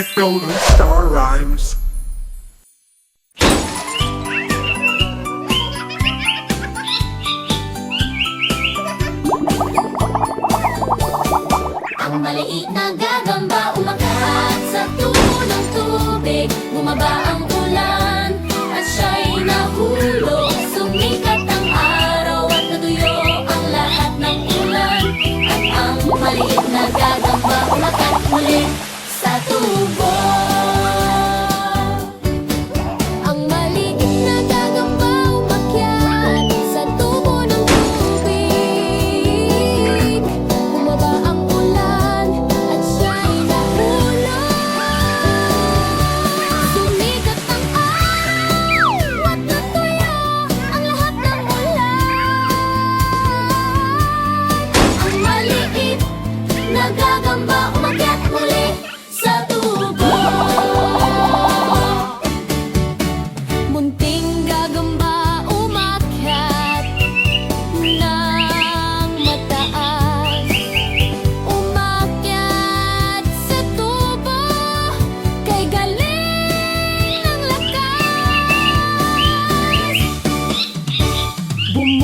with Star Rhymes. Ang maliit na gagamba umakat sa tulong tubig, bumaba ang ulan.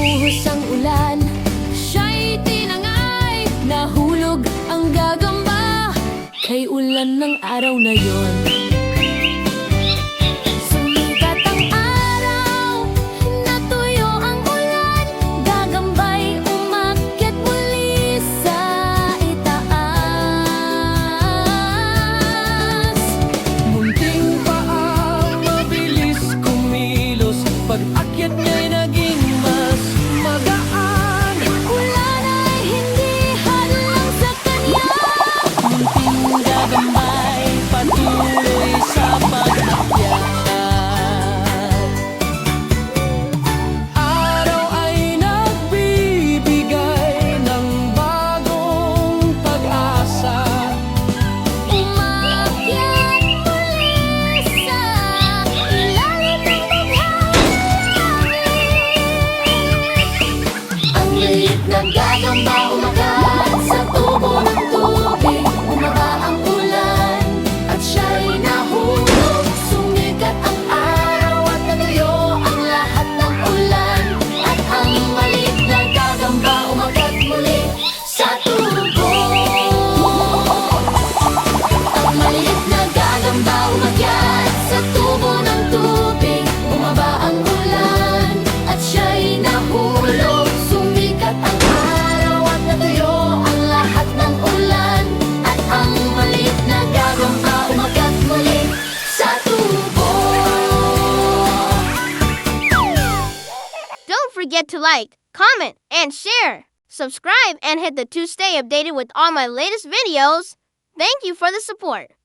Bumuhos ang ulan. Siya'y tinangay Nahulog ang gagamba. Kay ulan ng araw na yon. Oh my God. forget to like, comment, and share. Subscribe and hit the to stay updated with all my latest videos. Thank you for the support.